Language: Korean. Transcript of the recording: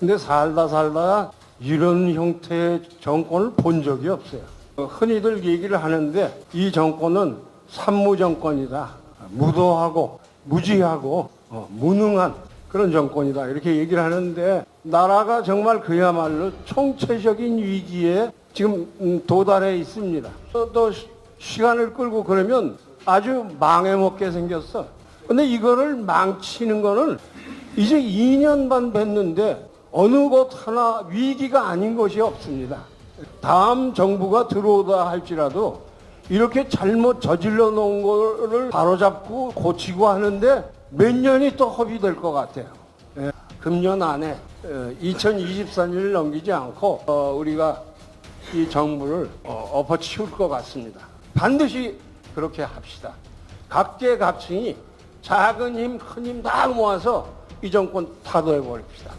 근데 살다 살다 이런 형태의 정권을 본 적이 없어요. 어, 흔히들 얘기를 하는데 이 정권은 산무 정권이다. 무도하고 무지하고 어, 무능한 그런 정권이다. 이렇게 얘기를 하는데 나라가 정말 그야말로 총체적인 위기에 지금 음, 도달해 있습니다. 또, 시간을 끌고 그러면 아주 망해먹게 생겼어. 근데 이거를 망치는 거는 이제 2년 반 됐는데 어느 곳 하나 위기가 아닌 것이 없습니다. 다음 정부가 들어오다 할지라도 이렇게 잘못 저질러 놓은 거를 바로잡고 고치고 하는데 몇 년이 또 허비될 것 같아요. 예, 금년 안에 2024년을 넘기지 않고 어, 우리가 이 정부를 어, 엎어치울 것 같습니다. 반드시 그렇게 합시다. 각계각층이 작은 힘, 큰 힘 다 모아서 이 정권 타도해 버립시다.